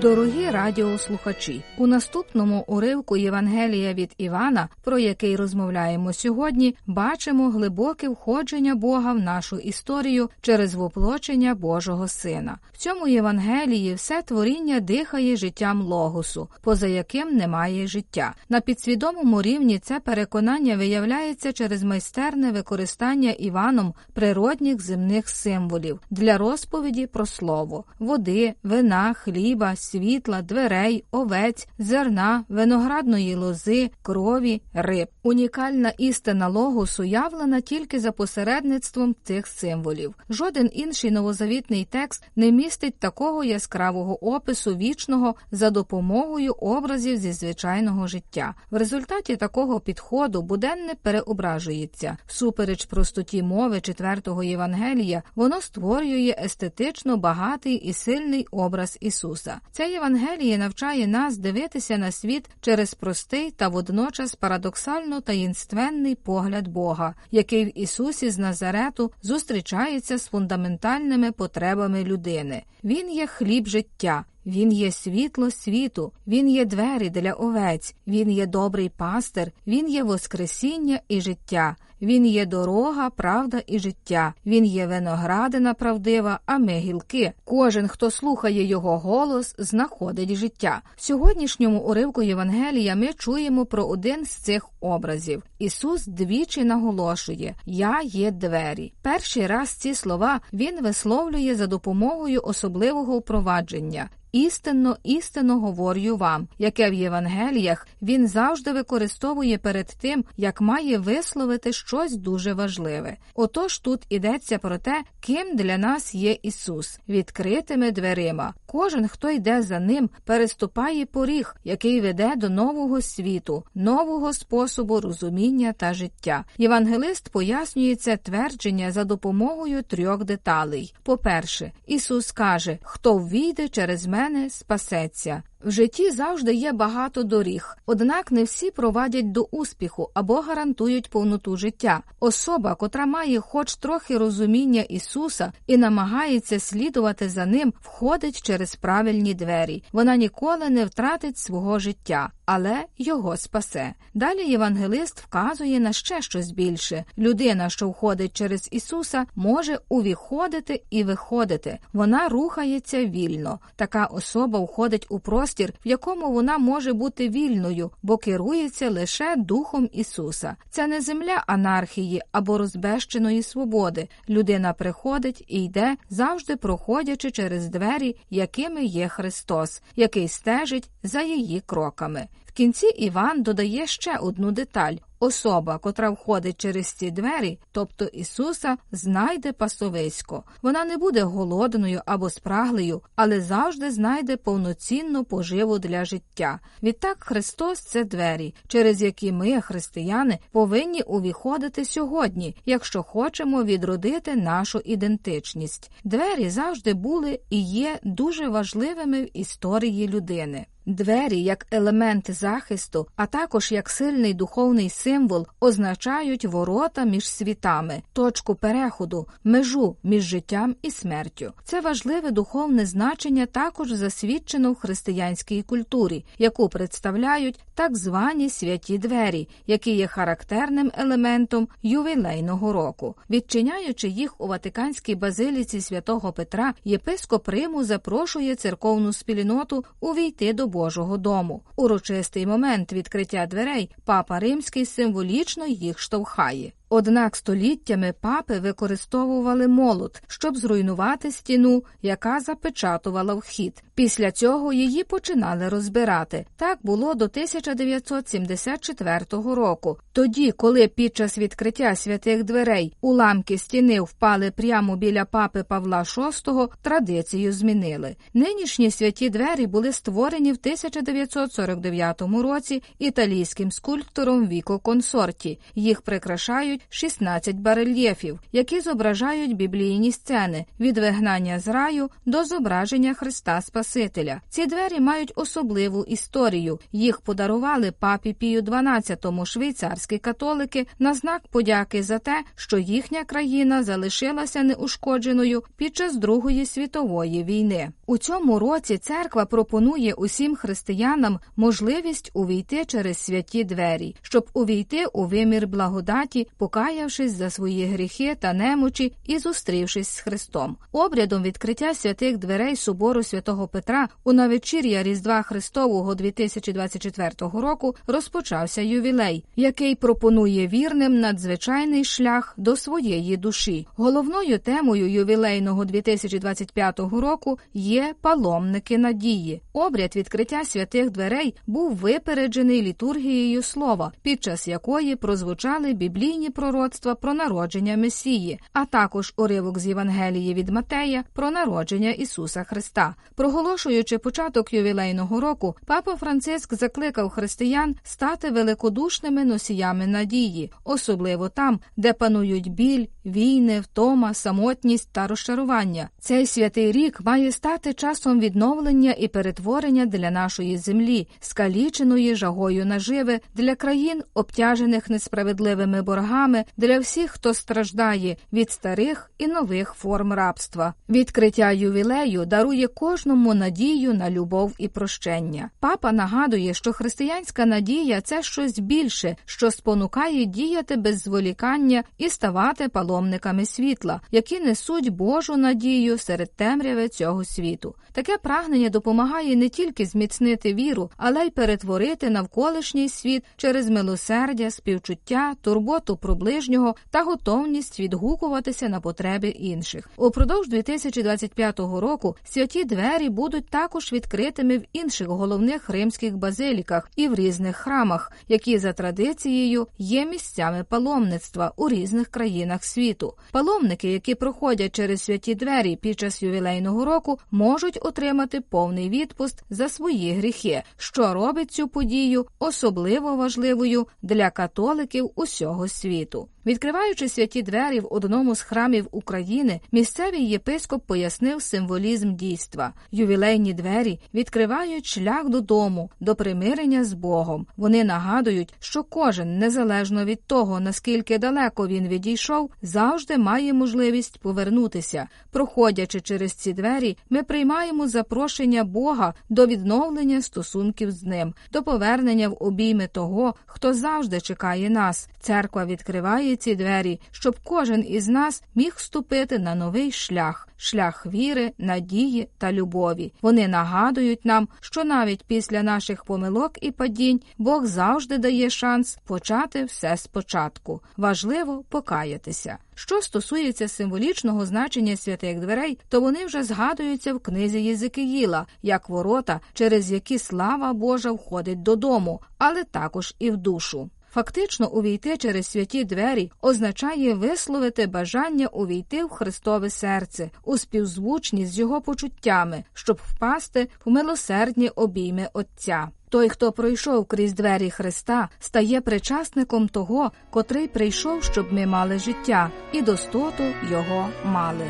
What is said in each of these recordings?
Дорогі радіослухачі, у наступному уривку Євангелія від Івана, про який розмовляємо сьогодні, бачимо глибоке входження Бога в нашу історію через воплочення Божого Сина. В цьому Євангелії все творіння дихає життям логосу, поза яким немає життя. На підсвідомому рівні це переконання виявляється через майстерне використання Іваном природних земних символів для розповіді про слово, води, вина, хліба світла, дверей, овець, зерна, виноградної лози, крові, риб. Унікальна істина логосу явлена тільки за посередництвом цих символів. Жоден інший новозавітний текст не містить такого яскравого опису вічного за допомогою образів зі звичайного життя. В результаті такого підходу буденне переображується. Всупереч простоті мови четвертого Євангелія, воно створює естетично багатий і сильний образ Ісуса. Це Євангеліє навчає нас дивитися на світ через простий та водночас парадоксально таїнственний погляд Бога, який в Ісусі з Назарету зустрічається з фундаментальними потребами людини. Він є хліб життя. Він є світло світу, він є двері для овець, він є добрий пастир, він є Воскресіння і життя, він є дорога, правда і життя, він є виноградина правдива, а ми гілки. Кожен, хто слухає його голос, знаходить життя. В сьогоднішньому уривку Євангелія ми чуємо про один з цих образів. Ісус двічі наголошує: Я є двері. Перший раз ці слова він висловлює за допомогою особливого впровадження. Істинно, істинно говорю вам, яке в Євангеліях він завжди використовує перед тим, як має висловити щось дуже важливе. Отож тут ідеться про те, ким для нас є Ісус, відкритими дверима. Кожен, хто йде за ним, переступає поріг, який веде до нового світу, нового способу розуміння та життя. Євангелист пояснює це твердження за допомогою трьох деталей. По-перше, Ісус каже, хто ввійде через мене, спасеться. В житті завжди є багато доріг, однак не всі провадять до успіху або гарантують повноту життя. Особа, котра має хоч трохи розуміння Ісуса і намагається слідувати за ним, входить через правильні двері. Вона ніколи не втратить свого життя, але його спасе. Далі євангелист вказує на ще щось більше. Людина, що входить через Ісуса, може увіходити і виходити. Вона рухається вільно. Така особа входить у простір, в якому вона може бути вільною, бо керується лише Духом Ісуса. Це не земля анархії або розбещеної свободи. Людина приходить і йде, завжди проходячи через двері, якими є Христос, який стежить за її кроками. В кінці Іван додає ще одну деталь. Особа, котра входить через ці двері, тобто Ісуса, знайде пасовисько. Вона не буде голодною або спраглею, але завжди знайде повноцінну поживу для життя. Відтак Христос це двері, через які ми, християни, повинні увіходити сьогодні, якщо хочемо відродити нашу ідентичність. Двері завжди були і є дуже важливими в історії людини. Двері як елемент захисту, а також як сильний духовний символ, означають ворота між світами, точку переходу, межу між життям і смертю. Це важливе духовне значення також засвідчено в християнській культурі, яку представляють так звані святі двері, які є характерним елементом ювілейного року. Відчиняючи їх у Ватиканській базиліці святого Петра, єпископ Риму запрошує церковну спільноту увійти до Божого дому. Урочистий момент відкриття дверей папа римський символічно їх штовхає. Однак століттями папи використовували молот, щоб зруйнувати стіну, яка запечатувала вхід. Після цього її починали розбирати. Так було до 1974 року. Тоді, коли під час відкриття святих дверей уламки стіни впали прямо біля папи Павла VI, традицію змінили. Нинішні святі двері були створені в 1949 році італійським скульптором Віко Консорті. Їх прикрашають мають 16 барельєфів, які зображають біблійні сцени від вигнання з раю до зображення Христа Спасителя. Ці двері мають особливу історію. Їх подарували папі Пію XII швейцарські католики на знак подяки за те, що їхня країна залишилася неушкодженою під час Другої світової війни. У цьому році церква пропонує усім християнам можливість увійти через святі двері, щоб увійти у вимір благодаті, покаявшись за свої гріхи та немочі і зустрівшись з Христом. Обрядом відкриття святих дверей собору святого Петра у навечір'я Різдва Христового 2024 року розпочався ювілей, який пропонує вірним надзвичайний шлях до своєї душі. Головною темою ювілейного 2025 року є паломники надії. Обряд відкриття святих дверей був випереджений літургією слова, під час якої прозвучали біблійні пророцтва про народження Месії, а також уривок з Євангелії від Матея про народження Ісуса Христа. Проголошуючи початок ювілейного року, папа Франциск закликав християн стати великодушними носіями надії, особливо там, де панують біль, війни, втома, самотність та розчарування. Цей святий рік має стати часом відновлення і перетворення для нашої землі, скаліченої жагою наживи, для країн, обтяжених несправедливими боргами, для всіх, хто страждає від старих і нових форм рабства. Відкриття ювілею дарує кожному надію на любов і прощення. Папа нагадує, що християнська надія це щось більше, що спонукає діяти без зволікання і ставати паломниками світла, які несуть Божу надію серед темряви цього світу. Таке прагнення допомагає не тільки зміцнити віру, але й перетворити навколишній світ через милосердя, співчуття, турботу про ближнього та готовність відгукуватися на потреби інших. Упродовж 2025 року святі двері будуть також відкритими в інших головних римських базиліках і в різних храмах, які за традицією є місцями паломництва у різних країнах світу. Паломники, які проходять через святі двері під час ювілейного року, можуть отримати повний відпуст за свої гріхи, що робить цю подію особливо важливою для католиків усього світу. tu. Відкриваючи святі двері в одному з храмів України, місцевий єпископ пояснив символізм дійства. Ювілейні двері відкривають шлях додому, до примирення з Богом. Вони нагадують, що кожен, незалежно від того, наскільки далеко він відійшов, завжди має можливість повернутися. Проходячи через ці двері, ми приймаємо запрошення Бога до відновлення стосунків з ним, до повернення в обійми того, хто завжди чекає нас. Церква відкриває ці двері, щоб кожен із нас міг вступити на новий шлях, шлях віри, надії та любові. Вони нагадують нам, що навіть після наших помилок і падінь Бог завжди дає шанс почати все спочатку. Важливо покаятися. Що стосується символічного значення святих дверей, то вони вже згадуються в книзі Єзикиїла як ворота, через які слава Божа входить додому, але також і в душу. Фактично, увійти через святі двері означає висловити бажання увійти в Христове серце у співзвучність з його почуттями, щоб впасти в милосердні обійми Отця. Той, хто пройшов крізь двері Христа, стає причасником того, котрий прийшов, щоб ми мали життя, і достоту його мали.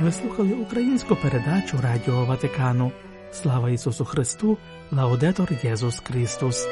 Ви слухали українську передачу Радіо Ватикану. Слава Ісусу Христу! Лаудетор Єсус Христос!